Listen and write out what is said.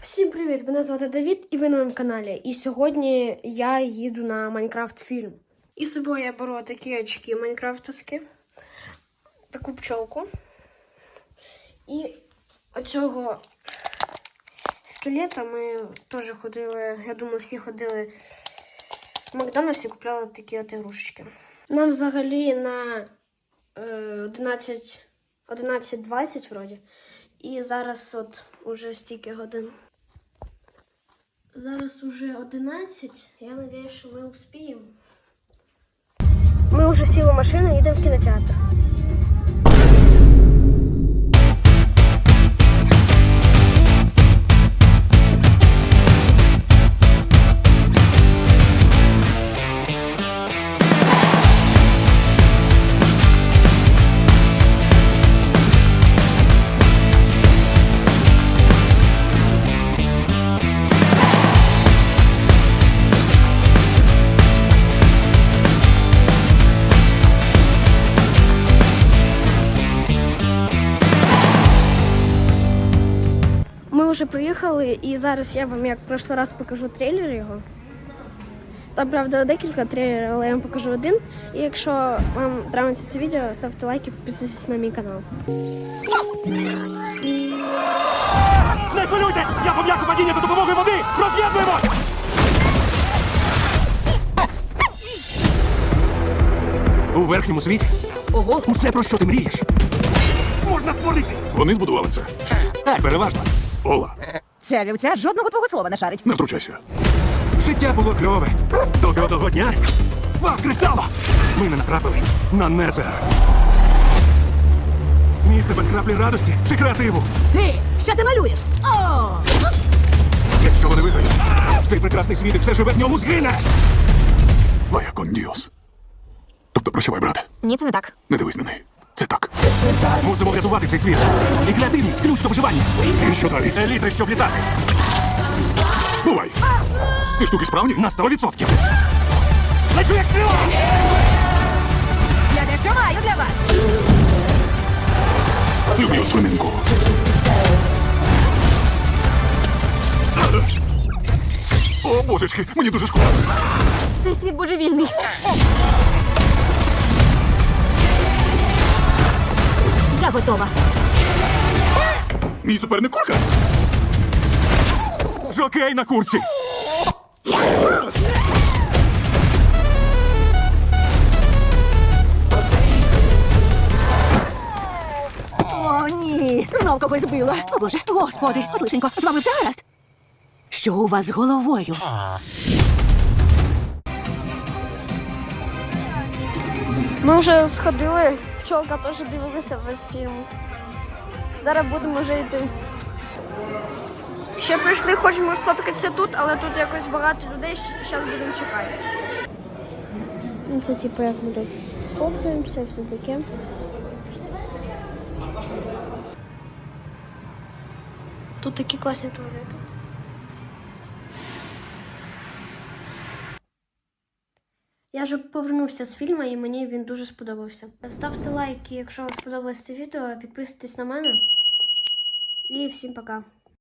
Всім привіт! Мене звати Давід і ви на моєму каналі. І сьогодні я їду на Майнкрафт фільм. І з собою я беру такі очки майнкрафтовські, таку пчолку. І оцього скелета ми теж ходили, я думаю, всі ходили в Макдональдс і купляли такі от ігрушечки. Нам взагалі на е, 11 11.20 вроді. І зараз от уже стільки годин. Зараз уже 11. Я сподіваюся, що ми успіємо. Ми вже сіли в машину і їдемо в кінотеатр. Ми вже приїхали, і зараз я вам, як в прошлий раз, покажу трейлер його. Там, правда, декілька трейлерів, але я вам покажу один. І якщо вам подобається це відео, ставте лайки, підписуйтесь на мій канал. Не хвилюйтесь! Я пом'якшу падіння за допомогою води! Роз'єднуємось! У верхньому світі Ого, усе, про що ти мрієш, можна створити. Вони збудували це. Так, переважно. Ола, ця вівця жодного твого слова не шарить. не втручайся. Життя було кльове. Доки одного дня. Ва, кресало! Ми не натрапили на Незер. Місце без краплі радості чи креативу. Ти, що ти малюєш? О! Якщо вони виграють, Цей прекрасний світ і все живе в ньому згине. вая кон діос. Тобто прощавай, брате. Ні, це не так. Не дивись на неї. Мусимо врятувати цей світ. І креативність ключ до виживання. І що далі? Еліта, щоб літати. Бувай! Ці штуки справні? На 100%. Лечу як стріла! Я дещо маю для вас. Люблю свининку. О, божечки, мені дуже шкода. Цей світ божевільний. Я готова. Мій суперник курка. Жокей на курці. О, ні. Знов когось збила. О, Боже, господи, от лишенько, з вами все гаразд? Що у вас з головою? Ми вже сходили, пчолка теж дивилася весь фільм. Зараз будемо вже йти. Ще прийшли, хочемо сфоткатися тут, але тут якось багато людей, зараз будемо чекати. Ну, це типу як ми тут фоткаємося, все таке. Тут такі класні туалети. Я вже повернувся з фільму і мені він дуже сподобався. Ставте лайки, якщо вам сподобалось це відео, підписуйтесь на мене. І всім пока.